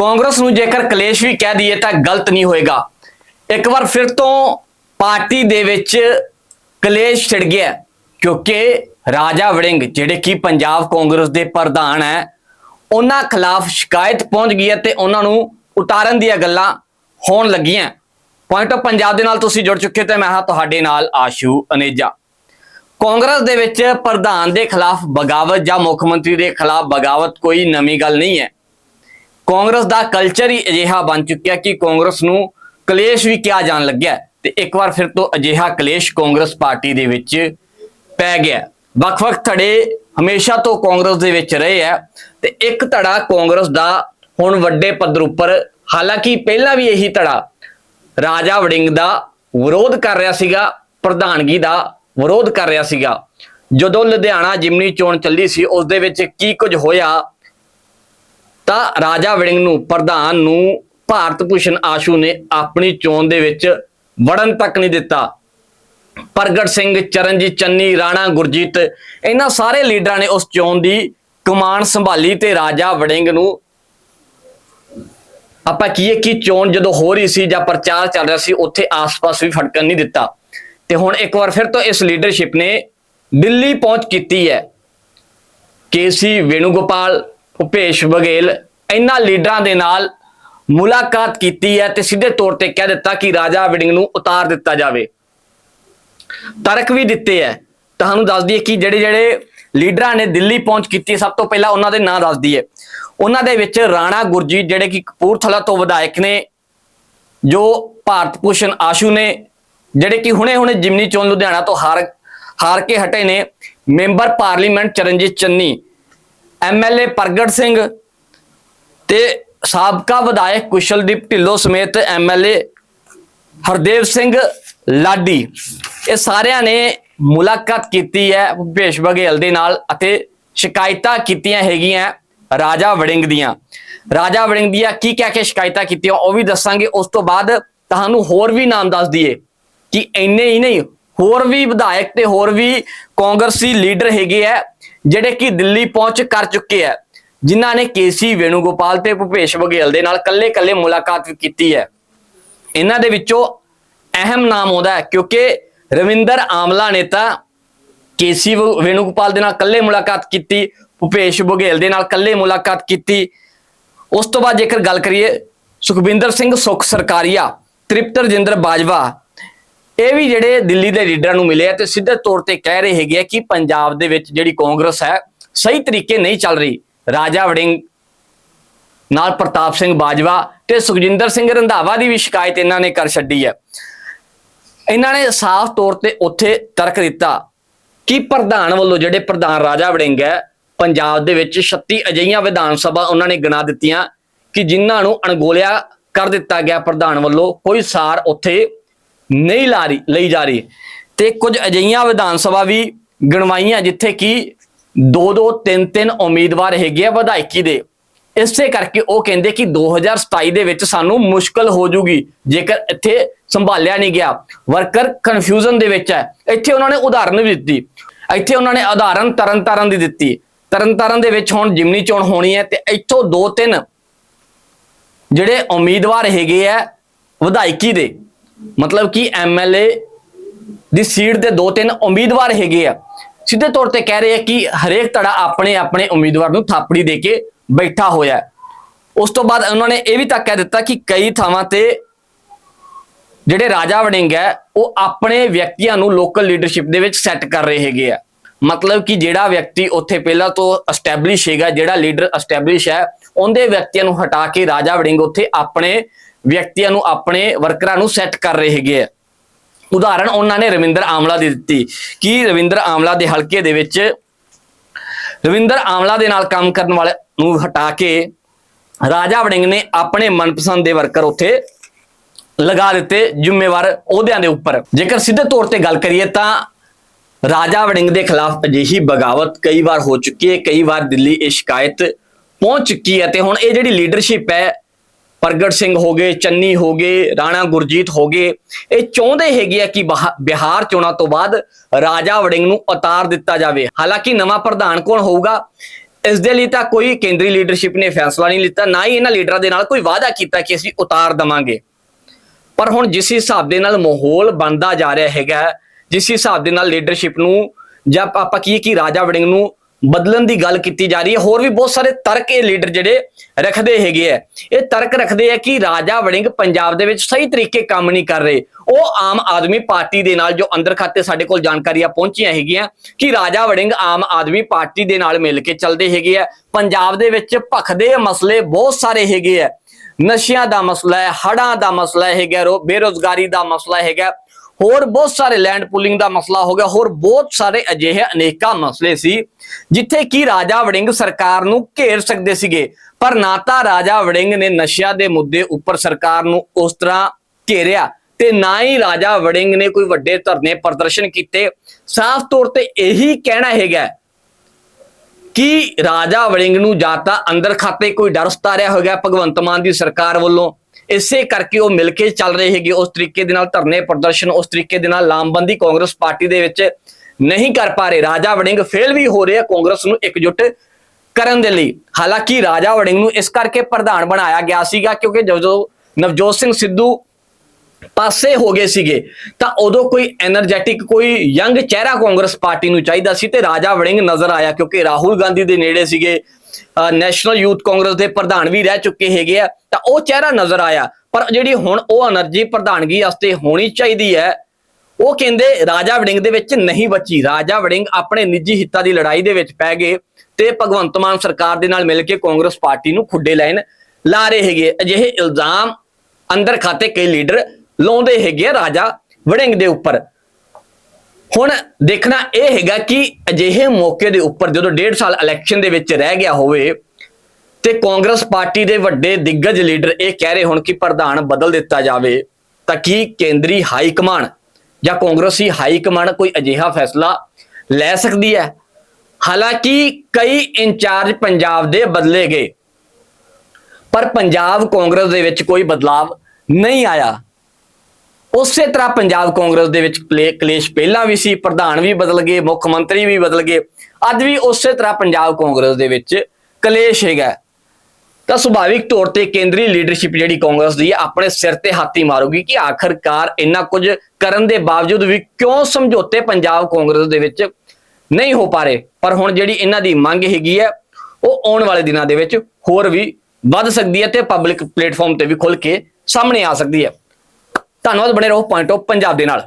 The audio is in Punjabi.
ਕਾਂਗਰਸ ਨੂੰ ਜੇਕਰ ਕਲੇਸ਼ ਵੀ ਕਹਿ ਦਈਏ ਤਾਂ ਗਲਤ ਨਹੀਂ ਹੋਏਗਾ। ਇੱਕ ਵਾਰ ਫਿਰ ਤੋਂ ਪਾਰਟੀ ਦੇ ਵਿੱਚ ਕਲੇਸ਼ ਛਿੜ ਗਿਆ ਕਿਉਂਕਿ ਰਾਜਾ ਵੜਿੰਗ, ਜਿਹੜੇ ਕਿ ਪੰਜਾਬ ਕਾਂਗਰਸ ਦੇ ਪ੍ਰਧਾਨ ਹੈ, ਉਹਨਾਂ ਖਿਲਾਫ ਸ਼ਿਕਾਇਤ ਪਹੁੰਚ ਗਈ ਹੈ ਤੇ ਉਹਨਾਂ ਨੂੰ ਉਤਾਰਨ ਦੀਆਂ ਗੱਲਾਂ ਹੋਣ ਲੱਗੀਆਂ ਪੁਆਇੰਟ ਆਫ ਪੰਜਾਬ ਦੇ ਨਾਲ ਤੁਸੀਂ ਜੁੜ ਚੁੱਕੇ ਤੇ ਮੈਂ ਹਾਂ ਤੁਹਾਡੇ ਨਾਲ ਆਸ਼ੂ ਅਨੇਜਾ। ਕਾਂਗਰਸ ਦੇ ਵਿੱਚ ਪ੍ਰਧਾਨ ਦੇ ਖਿਲਾਫ ਬਗਾਵਤ ਜਾਂ ਮੁੱਖ ਮੰਤਰੀ ਦੇ ਖਿਲਾਫ ਬਗਾਵਤ ਕੋਈ ਨਵੀਂ ਗੱਲ ਨਹੀਂ ਹੈ। ਕਾਂਗਰਸ ਦਾ ਕਲਚਰ ਹੀ ਅਜਿਹਾ ਬਣ ਚੁੱਕਿਆ ਕਿ ਕਾਂਗਰਸ ਨੂੰ ਕਲੇਸ਼ ਵੀ ਕਿਹਾ ਜਾਣ ਲੱਗਿਆ ਤੇ ਇੱਕ ਵਾਰ ਫਿਰ ਤੋਂ ਅਜਿਹਾ ਕਲੇਸ਼ ਕਾਂਗਰਸ ਪਾਰਟੀ ਦੇ ਵਿੱਚ ਪੈ ਗਿਆ ਵੱਖ-ਵੱਖ ਧੜੇ ਹਮੇਸ਼ਾ ਤੋਂ ਕਾਂਗਰਸ ਦੇ ਵਿੱਚ ਰਹੇ ਆ ਤੇ ਇੱਕ ਧੜਾ ਕਾਂਗਰਸ ਦਾ ਹੁਣ ਵੱਡੇ ਪੱਧਰ ਉੱਪਰ, ਹਾਲਾਂਕਿ ਪਹਿਲਾਂ ਵੀ ਇਹੀ ਧੜਾ ਰਾਜਾ ਵੜਿੰਗ ਦਾ ਵਿਰੋਧ ਕਰ ਰਿਹਾ ਸੀਗਾ, ਪ੍ਰਧਾਨਗੀ ਦਾ ਵਿਰੋਧ ਕਰ ਰਿਹਾ ਸੀਗਾ। ਜਦੋਂ ਲੁਧਿਆਣਾ ਜਿਮਨੀ ਚੋਣ ਚੱਲੀ ਸੀ, ਉਸ ਦੇ ਵਿੱਚ ਕੀ ਕੁਝ ਹੋਇਆ ਤਾਂ ਰਾਜਾ ਵੜਿੰਗ ਨੂੰ ਪ੍ਰਧਾਨ ਨੂੰ ਭਾਰਤ ਭੂਸ਼ਣ ਆਸ਼ੂ ਨੇ ਆਪਣੀ ਚੋਣ ਦੇ ਵਿੱਚ ਵੜਨ ਤੱਕ ਨਹੀਂ ਦਿੱਤਾ। ਪ੍ਰਗਟ ਸਿੰਘ, ਚਰਨਜੀਤ ਚੰਨੀ, ਰਾਣਾ ਗੁਰਜੀਤ, ਇਹਨਾਂ ਸਾਰੇ ਲੀਡਰਾਂ ਨੇ ਉਸ ਚੋਣ ਦੀ ਕਮਾਨ ਸੰਭਾਲੀ ਤੇ ਰਾਜਾ ਵੜਿੰਗ ਨੂੰ ਆਪਾਂ ਕੀਏ ਕਿ ਚੋਣ ਜਦੋਂ ਹੋ ਰਹੀ ਸੀ ਜਾਂ ਪ੍ਰਚਾਰ ਚੱਲ ਰਿਹਾ ਸੀ, ਉੱਥੇ ਆਸ-ਪਾਸ ਵੀ ਫਟਕਣ ਨਹੀਂ ਦਿੱਤਾ। ਤੇ ਹੁਣ ਇੱਕ ਵਾਰ ਫਿਰ ਤੋਂ ਇਸ ਲੀਡਰਸ਼ਿਪ ਨੇ ਦਿੱਲੀ ਪਹੁੰਚ ਕੀਤੀ ਹੈ। ਕੇਸੀ ਵੇਣੂਗੋਪਾਲ ਭੁਪੇਸ਼ ਬਘੇਲ ਇਹਨਾਂ ਲੀਡਰਾਂ ਦੇ ਨਾਲ ਮੁਲਾਕਾਤ ਕੀਤੀ ਹੈ ਤੇ ਸਿੱਧੇ ਤੌਰ ਤੇ ਕਹਿ ਦਿੱਤਾ ਕਿ ਰਾਜਾ ਵੜਿੰਗ ਨੂੰ ਉਤਾਰ ਦਿੱਤਾ ਜਾਵੇ। ਤਰਕ ਵੀ ਦਿੱਤੇ ਹੈ। ਤੁਹਾਨੂੰ ਦੱਸ ਦਈਏ ਕਿ ਜਿਹੜੇ ਜਿਹੜੇ ਲੀਡਰਾਂ ਨੇ ਦਿੱਲੀ ਪਹੁੰਚ ਕੀਤੀ ਹੈ, ਸਭ ਤੋਂ ਪਹਿਲਾਂ ਉਹਨਾਂ ਦੇ ਨਾਂ ਦੱਸ ਦਈਏ। ਉਹਨਾਂ ਦੇ ਵਿੱਚ ਰਾਣਾ ਗੁਰਜੀਤ ਜਿਹੜੇ ਕਿ ਕਪੂਰਥਲਾ ਤੋਂ ਵਿਧਾਇਕ ਨੇ ਜੋ ਭਾਰਤ ਭੂਸ਼ਣ ਆਸ਼ੂ ਨੇ ਜਿਹੜੇ ਕਿ ਹੁਣੇ-ਹੁਣੇ ਜਿਮਨੀ ਚੋਣ ਲੁਧਿਆਣਾ ਤੋਂ ਹਾਰ ਹਾਰ ਕੇ ਹਟੇ ਨੇ। Member parliament Charanjit Channi MLA Pargat Singh ਤੇ ਸਾਬਕਾ ਵਿਧਾਇਕ ਕੁਸ਼ਲਦੀਪ ਢਿੱਲੋਂ ਸਮੇਤ ਐਮਐਲਏ ਹਰਦੇਵ ਸਿੰਘ ਲਾਡੀ। ਇਹ ਸਾਰਿਆਂ ਨੇ ਮੁਲਾਕਾਤ ਕੀਤੀ ਹੈ ਭੁਪੇਸ਼ ਬਘੇਲ ਦੇ ਨਾਲ ਅਤੇ ਸ਼ਿਕਾਇਤਾਂ ਕੀਤੀਆਂ ਹੈਗੀਆਂ ਰਾਜਾ ਵੜਿੰਗ ਦੀਆਂ। ਰਾਜਾ ਵੜਿੰਗ ਦੀਆਂ ਕੀ ਕਹਿ ਕੇ ਸ਼ਿਕਾਇਤਾਂ ਕੀਤੀਆਂ ਉਹ ਵੀ ਦੱਸਾਂਗੇ। ਉਸ ਤੋਂ ਬਾਅਦ ਤੁਹਾਨੂੰ ਹੋਰ ਵੀ ਨਾਮ ਦੱਸ ਦਈਏ ਕਿ ਇੰਨੇ ਹੀ ਨਹੀਂ, ਹੋਰ ਵੀ ਵਿਧਾਇਕ ਤੇ ਹੋਰ ਵੀ ਕਾਂਗਰਸੀ ਲੀਡਰ ਹੈਗੇ ਆ। ਜਿਹੜੇ ਕਿ ਦਿੱਲੀ ਪਹੁੰਚ ਕਰ ਚੁੱਕੇ ਹੈ ਜਿਨ੍ਹਾਂ ਨੇ ਕੇਸੀ ਵੇਣੂਗੋਪਾਲ ਤੇ ਭੁਪੇਸ਼ ਬਘੇਲ ਦੇ ਨਾਲ ਕੱਲੇ-ਕੱਲੇ ਮੁਲਾਕਾਤ ਵੀ ਕੀਤੀ ਹੈ। ਇਹਨਾਂ ਦੇ ਵਿੱਚੋਂ ਅਹਿਮ ਨਾਮ ਆਉਂਦਾ ਹੈ, ਕਿਉਂਕਿ ਰਵਿੰਦਰ ਆਮਲਾ ਨੇ ਤਾਂ ਕੇਸੀ ਵ- ਵੇਣੂਗੋਪਾਲ ਦੇ ਨਾਲ ਕੱਲੇ ਮੁਲਾਕਾਤ ਕੀਤੀ, ਭੁਪੇਸ਼ ਬਘੇਲ ਦੇ ਨਾਲ ਕੱਲੇ ਮੁਲਾਕਾਤ ਕੀਤੀ। ਉਸ ਤੋਂ ਬਾਅਦ ਜੇਕਰ ਗੱਲ ਕਰੀਏ ਸੁਖਵਿੰਦਰ ਸਿੰਘ ਸੁਖ ਸਰਕਾਰੀਆ, ਤ੍ਰਿਪਤ ਰਜਿੰਦਰ ਬਾਜਵਾ ਇਹ ਵੀ ਜਿਹੜੇ ਦਿੱਲੀ ਦੇ ਲੀਡਰਾਂ ਨੂੰ ਮਿਲੇ ਆ ਤੇ ਸਿੱਧੇ ਤੌਰ ਤੇ ਕਹਿ ਰਹੇ ਹੈਗੇ ਆ ਕਿ ਪੰਜਾਬ ਦੇ ਵਿੱਚ ਜਿਹੜੀ ਕਾਂਗਰਸ ਹੈ, ਸਹੀ ਤਰੀਕੇ ਨਹੀਂ ਚੱਲ ਰਹੀ। ਰਾਜਾ ਵੜਿੰਗ ਨਾਲ ਪ੍ਰਤਾਪ ਸਿੰਘ ਬਾਜਵਾ ਤੇ ਸੁਖਜਿੰਦਰ ਸਿੰਘ ਰੰਧਾਵਾ ਦੀ ਵੀ ਸ਼ਿਕਾਇਤ ਇਹਨਾਂ ਨੇ ਕਰ ਛੱਡੀ ਹੈ। ਇਹਨਾਂ ਨੇ ਸਾਫ਼ ਤੌਰ ਤੇ ਉੱਥੇ ਤਰਕ ਦਿੱਤਾ ਕਿ ਪ੍ਰਧਾਨ ਵੱਲੋਂ ਜਿਹੜੇ ਪ੍ਰਧਾਨ ਰਾਜਾ ਵੜਿੰਗ ਹੈ, ਪੰਜਾਬ ਦੇ ਵਿੱਚ 36 ਅਜਈਆਂ ਵਿਧਾਨ ਸਭਾ ਉਹਨਾਂ ਨੇ ਗਿਣਾ ਦਿੱਤੀਆਂ ਕਿ ਜਿਨ੍ਹਾਂ ਨੂੰ ਅਣਗੋਲਿਆ ਕਰ ਦਿੱਤਾ ਗਿਆ ਪ੍ਰਧਾਨ ਵੱਲੋਂ। ਕੋਈ ਸਾਰ ਉੱਥੇ ਨਹੀਂ ਲਾ ਰਹੀ, ਲਈ ਜਾ ਰਹੀ। ਤੇ ਕੁਝ ਅਜਈਆਂ ਵਿਧਾਨ ਸਭਾ ਵੀ ਗਣਵਾਈਆਂ ਜਿੱਥੇ ਕਿ ਦੋ ਦੋ ਤਿੰਨ ਤਿੰਨ ਉਮੀਦਵਾਰ ਹੈਗੇ ਆ ਵਿਧਾਇਕੀ ਦੇ। ਇਸੇ ਕਰਕੇ ਉਹ ਕਹਿੰਦੇ ਕਿ 2027 ਦੇ ਵਿੱਚ ਸਾਨੂੰ ਮੁਸ਼ਕਲ ਹੋ ਜੂਗੀ, ਜੇਕਰ ਇੱਥੇ ਸੰਭਾਲਿਆ ਨਹੀਂ ਗਿਆ। ਵਰਕਰ ਕਨਫਿਊਜ਼ਨ ਦੇ ਵਿੱਚ ਹੈ। ਇੱਥੇ ਉਹਨਾਂ ਨੇ ਉਦਾਹਰਨ ਵੀ ਦਿੱਤੀ। ਇੱਥੇ ਉਹਨਾਂ ਨੇ ਉਦਾਹਰਨ ਤਰਨਤਾਰਨ ਦੀ ਦਿੱਤੀ। ਤਰਨਤਾਰਨ ਦੇ ਵਿੱਚ ਹੁਣ ਜਿਮਨੀ ਚੋਣ ਹੋਣੀ ਹੈ ਤੇ ਇੱਥੋਂ ਦੋ ਤਿੰਨ ਜਿਹੜੇ ਉਮੀਦਵਾਰ ਹੈਗੇ ਆ ਵਿਧਾਇਕੀ ਦੇ। ਮਤਲਬ ਕਿ ਐਮਐਲਏ ਦੀ ਸੀਟ ਦੇ ਦੋ ਤਿੰਨ ਉਮੀਦਵਾਰ ਹੈਗੇ ਆ। ਸਿੱਧੇ ਤੌਰ ਤੇ ਕਹਿ ਰਹੇ ਆ ਕਿ ਹਰੇਕ ਧੜਾ ਆਪਣੇ ਆਪਣੇ ਉਮੀਦਵਾਰ ਨੂੰ ਥਾਪੜੀ ਦੇ ਕੇ ਬੈਠਾ ਹੋਇਆ ਉਸ ਤੋਂ ਬਾਅਦ ਉਹਨਾਂ ਨੇ ਇਹ ਵੀ ਤੱਕ ਕਹਿ ਦਿੱਤਾ ਕਿ ਕਈ ਥਾਵਾਂ ਤੇ ਜਿਹੜੇ ਰਾਜਾ ਵੜਿੰਗ ਹੈ, ਉਹ ਆਪਣੇ ਵਿਅਕਤੀਆਂ ਨੂੰ ਲੋਕਲ ਲੀਡਰਸ਼ਿਪ ਦੇ ਵਿੱਚ ਸੈੱਟ ਕਰ ਰਹੇ ਹੈਗੇ ਆ। ਮਤਲਬ ਕਿ ਜਿਹੜਾ ਵਿਅਕਤੀ ਉੱਥੇ ਪਹਿਲਾਂ ਤੋਂ ਐਸਟੈਬਲਿਸ਼ ਹੈਗਾ, ਜਿਹੜਾ ਲੀਡਰ ਐਸਟੈਬਲਿਸ਼ ਹੈ, ਉਹਦੇ ਵਿਅਕਤੀਆਂ ਨੂੰ ਹਟਾ ਕੇ ਰਾਜਾ ਵੜਿੰਗ ਉੱਥੇ ਆਪਣੇ ਵਿਅਕਤੀਆਂ ਨੂੰ ਆਪਣੇ ਵਰਕਰਾਂ ਨੂੰ ਸੈੱਟ ਕਰ ਰਹੇ ਹੈਗੇ ਆ। ਉਦਾਹਰਣ ਉਹਨਾਂ ਨੇ ਰਵਿੰਦਰ ਆਮਲਾ ਦੀ ਦਿੱਤੀ ਕਿ ਰਵਿੰਦਰ ਆਮਲਾ ਦੇ ਹਲਕੇ ਦੇ ਵਿੱਚ ਰਵਿੰਦਰ ਆਮਲਾ ਦੇ ਨਾਲ ਕੰਮ ਕਰਨ ਵਾਲੇ ਨੂੰ ਹਟਾ ਕੇ ਰਾਜਾ ਵੜਿੰਗ ਨੇ ਆਪਣੇ ਮਨਪਸੰਦ ਦੇ ਵਰਕਰ ਉੱਥੇ ਲਗਾ ਦਿੱਤੇ ਜ਼ਿੰਮੇਵਾਰ ਅਹੁਦਿਆਂ ਦੇ ਉੱਪਰ। ਜੇਕਰ ਸਿੱਧੇ ਤੌਰ ਤੇ ਗੱਲ ਕਰੀਏ ਤਾਂ ਰਾਜਾ ਵੜਿੰਗ ਦੇ ਖਿਲਾਫ ਅਜਿਹੀ ਬਗਾਵਤ ਕਈ ਵਾਰ ਹੋ ਚੁੱਕੀ ਹੈ, ਕਈ ਵਾਰ ਦਿੱਲੀ ਇਹ ਸ਼ਿਕਾਇਤ ਪਹੁੰਚ ਚੁੱਕੀ ਹੈ ਤੇ ਹੁਣ ਇਹ ਜਿਹੜੀ ਲੀਡਰਸ਼ਿਪ ਹੈ ਪ੍ਰਗਟ ਸਿੰਘ ਹੋ ਗਏ, ਚੰਨੀ ਹੋ ਗਏ, ਰਾਣਾ ਗੁਰਜੀਤ ਹੋ ਗਏ। ਇਹ ਚਾਹੁੰਦੇ ਹੈਗੇ ਆ ਕਿ ਬਹਾ- ਬਿਹਾਰ ਚੋਣਾਂ ਤੋਂ ਬਾਅਦ ਰਾਜਾ ਵੜਿੰਗ ਨੂੰ ਉਤਾਰ ਦਿੱਤਾ ਜਾਵੇ। ਹਾਲਾਂਕਿ ਨਵਾਂ ਪ੍ਰਧਾਨ ਕੌਣ ਹੋਊਗਾ, ਇਸ ਦੇ ਲਈ ਤਾਂ ਕੋਈ ਕੇਂਦਰੀ ਲੀਡਰਸ਼ਿਪ ਨੇ ਫੈਸਲਾ ਨਹੀਂ ਲਿੱਤਾ, ਨਾ ਹੀ ਇਹਨਾਂ ਲੀਡਰਾਂ ਦੇ ਨਾਲ ਕੋਈ ਵਾਅਦਾ ਕੀਤਾ ਕਿ ਅਸੀਂ ਉਤਾਰ ਦਵਾਂਗੇ। ਪਰ ਹੁਣ ਜਿਸ ਹਿਸਾਬ ਦੇ ਨਾਲ ਮਾਹੌਲ ਬਣਦਾ ਜਾ ਰਿਹਾ ਹੈਗਾ, ਜਿਸ ਹਿਸਾਬ ਦੇ ਨਾਲ ਲੀਡਰਸ਼ਿਪ ਨੂੰ ਜਾਂ ਆਪਾਂ ਕੀ, ਕਿ ਰਾਜਾ ਵੜਿੰਗ ਨੂੰ ਬਦਲਣ ਦੀ ਗੱਲ ਕੀਤੀ ਜਾ ਰਹੀ ਹੈ। ਹੋਰ ਵੀ ਬਹੁਤ ਸਾਰੇ ਤਰਕ ਇਹ ਲੀਡਰ ਜਿਹੜੇ ਰੱਖਦੇ ਹੈਗੇ ਆ। ਇਹ ਤਰਕ ਰੱਖਦੇ ਆ ਕਿ ਰਾਜਾ ਵੜਿੰਗ ਪੰਜਾਬ ਦੇ ਵਿੱਚ ਸਹੀ ਤਰੀਕੇ ਕੰਮ ਨਹੀਂ ਕਰ ਰਹੇ। ਉਹ ਆਮ ਆਦਮੀ ਪਾਰਟੀ ਦੇ ਨਾਲ ਜੋ ਅੰਦਰ ਖਾਤੇ ਸਾਡੇ ਕੋਲ ਜਾਣਕਾਰੀਆਂ ਪਹੁੰਚੀਆਂ ਹੈਗੀਆਂ ਕਿ ਰਾਜਾ ਵੜਿੰਗ ਆਮ ਆਦਮੀ ਪਾਰਟੀ ਦੇ ਨਾਲ ਮਿਲ ਕੇ ਚੱਲਦੇ ਹੈਗੇ ਆ। ਪੰਜਾਬ ਦੇ ਵਿੱਚ ਭਖਦੇ ਮਸਲੇ ਬਹੁਤ ਸਾਰੇ ਹੈਗੇ ਆ। ਨਸ਼ਿਆਂ ਦਾ ਮਸਲਾ ਹੈ ਹੜਾਂ ਦਾ ਮਸਲਾ ਹੈਗਾ ਰੋ ਬੇਰੋਜ਼ਗਾਰੀ ਦਾ ਮਸਲਾ ਹੈਗਾ। ਹੋਰ ਬਹੁਤ ਸਾਰੇ ਲੈਂਡ ਪੁਲਿੰਗ ਦਾ ਮਸਲਾ ਹੋ ਗਿਆ, ਹੋਰ ਬਹੁਤ ਸਾਰੇ ਅਜਿਹੇ ਅਨੇਕਾਂ ਮਸਲੇ ਸੀ, ਜਿੱਥੇ ਕਿ ਰਾਜਾ ਵੜਿੰਗ ਸਰਕਾਰ ਨੂੰ ਘੇਰ ਸਕਦੇ ਸੀਗੇ, ਪਰ ਨਾ ਤਾਂ ਰਾਜਾ ਵੜਿੰਗ ਨੇ ਨਸ਼ਿਆਂ ਦੇ ਮੁੱਦੇ ਉੱਪਰ ਸਰਕਾਰ ਨੂੰ ਉਸ ਤਰ੍ਹਾਂ ਘੇਰਿਆ ਤੇ ਨਾ ਹੀ ਰਾਜਾ ਵੜਿੰਗ ਨੇ ਕੋਈ ਵੱਡੇ ਧਰਨੇ ਪ੍ਰਦਰਸ਼ਨ ਕੀਤੇ। ਸਾਫ਼ ਤੌਰ ਤੇ ਇਹੀ ਕਹਿਣਾ ਹੈਗਾ ਕਿ ਰਾਜਾ ਵੜਿੰਗ ਨੂੰ ਜਾਂ ਤਾਂ ਅੰਦਰ ਖਾਤੇ ਕੋਈ ਡਰ ਸਤਾਰਿਆ ਹੋ ਗਿਆ ਭਗਵੰਤ ਮਾਨ ਦੀ ਸਰਕਾਰ ਵੱਲੋਂ। ਇਸੇ ਕਰਕੇ ਉਹ ਮਿਲ ਕੇ ਚੱਲ ਰਹੇ ਹੈਗੇ, ਉਸ ਤਰੀਕੇ ਦੇ ਨਾਲ ਧਰਨੇ ਪ੍ਰਦਰਸ਼ਨ, ਉਸ ਤਰੀਕੇ ਦੇ ਨਾਲ ਲਾਮਬੰਦੀ ਕਾਂਗਰਸ ਪਾਰਟੀ ਦੇ ਵਿੱਚ ਨਹੀਂ ਕਰ ਪਾ ਰਹੇ। ਰਾਜਾ ਵੜਿੰਗ ਫੇਲ ਵੀ ਹੋ ਰਹੇ ਕਾਂਗਰਸ ਨੂੰ ਇਕਜੁੱਟ ਕਰਨ ਦੇ ਲਈ। ਹਾਲਾਂਕਿ ਰਾਜਾ ਵੜਿੰਗ ਨੂੰ ਇਸ ਕਰਕੇ ਪ੍ਰਧਾਨ ਬਣਾਇਆ ਗਿਆ ਸੀਗਾ ਕਿਉਂਕਿ ਜਦੋਂ ਨਵਜੋਤ ਸਿੰਘ ਸਿੱਧੂ ਪਾਸੇ ਹੋ ਗਏ ਸੀਗੇ, ਤਾਂ ਉਦੋਂ ਕੋਈ એનર્ਜੈਟਿਕ ਕੋਈ ਯੰਗ ਚਿਹਰਾ ਕਾਂਗਰਸ ਪਾਰਟੀ ਨੂੰ ਚਾਹੀਦਾ ਸੀ ਤੇ ਰਾਜਾ ਵੜਿੰਗ ਨਜ਼ਰ ਆਇਆ ਕਿਉਂਕਿ ਰਾਹੁਲ ਗਾਂਧੀ ਦੇ ਨੇੜੇ ਸੀਗੇ ਨੈਸ਼ਨਲ ਯੂਥ ਕਾਂਗਰਸ ਦੇ ਪ੍ਰਧਾਨ ਵੀ ਰਹਿ ਚੁੱਕੇ ਹੈਗੇ ਆ, ਤਾਂ ਉਹ ਚਿਹਰਾ ਨਜ਼ਰ ਆਇਆ। ਪਰ ਜਿਹੜੀ ਹੁਣ ਉਹ એનર્ਜੀ ਪ੍ਰਧਾਨਗੀ ਵਾਸਤੇ ਹੋਣੀ ਚਾਹੀਦੀ ਹੈ, ਉਹ ਕਹਿੰਦੇ ਰਾਜਾ ਵੜਿੰਗ ਦੇ ਵਿੱਚ ਨਹੀਂ ਬਚੀ। ਰਾਜਾ ਵੜਿੰਗ ਆਪਣੇ ਨਿੱਜੀ ਹਿੱਤਾਂ ਦੀ ਲੜਾਈ ਦੇ ਵਿੱਚ ਪੈ ਗਏ ਤੇ ਭਗਵੰਤ ਮਾਨ ਸਰਕਾਰ ਦੇ ਨਾਲ ਮਿਲ ਕੇ ਕਾਂਗਰਸ ਪਾਰਟੀ ਨੂੰ ਖੁੱਡੇ ਲੈਣ ਲਾ ਰਹੇ ਹੈਗੇ। ਅਜਿਹੇ ਇਲਜ਼ਾਮ ਅੰਦਰ ਖਾਤੇ ਕਈ ਲੀਡਰ ਲਾਉਂਦੇ ਹੈਗੇ ਰਾਜਾ ਵੜਿੰਗ ਦੇ ਉੱਪਰ। ਹੁਣ ਦੇਖਣਾ ਇਹ ਹੈਗਾ ਕਿ ਅਜਿਹੇ ਮੌਕੇ ਦੇ ਉੱਪਰ ਜਦੋਂ ਡੇਢ ਸਾਲ ਇਲੈਕਸ਼ਨ ਦੇ ਵਿੱਚ ਰਹਿ ਗਿਆ ਹੋਵੇ ਤੇ ਕਾਂਗਰਸ ਪਾਰਟੀ ਦੇ ਵੱਡੇ ਦਿੱਗਜ ਲੀਡਰ ਇਹ ਕਹਿ ਰਹੇ ਹੋਣ ਕਿ ਪ੍ਰਧਾਨ ਬਦਲ ਦਿੱਤਾ ਜਾਵੇ, ਤਾਂ ਕੀ ਕੇਂਦਰੀ ਹਾਈ ਕਮਾਂਡ ਜਾਂ ਕਾਂਗਰਸੀ ਹਾਈ ਕਮਾਂਡ ਕੋਈ ਅਜਿਹਾ ਫੈਸਲਾ ਲੈ ਸਕਦੀ ਹੈ? ਹਾਲਾਂਕਿ ਕਈ ਇੰਚਾਰਜ ਪੰਜਾਬ ਦੇ ਬਦਲੇ ਗਏ, ਪਰ ਪੰਜਾਬ ਕਾਂਗਰਸ ਦੇ ਵਿੱਚ ਕੋਈ ਬਦਲਾਵ ਨਹੀਂ ਆਇਆ। ਉਸੇ ਤਰ੍ਹਾਂ ਪੰਜਾਬ ਕਾਂਗਰਸ ਦੇ ਵਿੱਚ ਕਲੇ- ਕਲੇਸ਼ ਪਹਿਲਾਂ ਵੀ ਸੀ, ਪ੍ਰਧਾਨ ਵੀ ਬਦਲ ਗਏ, ਮੁੱਖ ਮੰਤਰੀ ਵੀ ਬਦਲ ਗਏ, ਅੱਜ ਵੀ ਉਸੇ ਤਰ੍ਹਾਂ ਪੰਜਾਬ ਕਾਂਗਰਸ ਦੇ ਵਿੱਚ ਕਲੇਸ਼ ਹੈਗਾ। ਤਾਂ ਸੁਭਾਵਿਕ ਤੌਰ ਤੇ ਕੇਂਦਰੀ ਲੀਡਰਸ਼ਿਪ ਜਿਹੜੀ ਕਾਂਗਰਸ ਦੀ ਹੈ, ਆਪਣੇ ਸਿਰ ਤੇ ਹਾਥੀ ਮਾਰੂਗੀ ਕਿ ਆਖਰਕਾਰ ਇੰਨਾ ਕੁਝ ਕਰਨ ਦੇ ਬਾਵਜੂਦ ਵੀ ਕਿਉਂ ਸਮਝੌਤੇ ਪੰਜਾਬ ਕਾਂਗਰਸ ਦੇ ਵਿੱਚ ਨਹੀਂ ਹੋ ਪਾ ਰਹੇ? ਪਰ ਹੁਣ ਜਿਹੜੀ ਇਹਨਾਂ ਦੀ ਮੰਗ ਹੈਗੀ ਹੈ, ਉਹ ਆਉਣ ਵਾਲੇ ਦਿਨਾਂ ਦੇ ਵਿੱਚ ਹੋਰ ਵੀ ਵੱਧ ਸਕਦੀ ਹੈ ਤੇ ਪਬਲਿਕ ਪਲੇਟਫਾਰਮ ਤੇ ਵੀ ਖੁੱਲ ਕੇ ਸਾਹਮਣੇ ਆ ਸਕਦੀ ਹੈ। ਧੰਨਵਾਦ ਬਣੇ ਰਹੋ ਪੁਆਇੰਟ ਆਫ ਪੰਜਾਬ ਦੇ ਨਾਲ।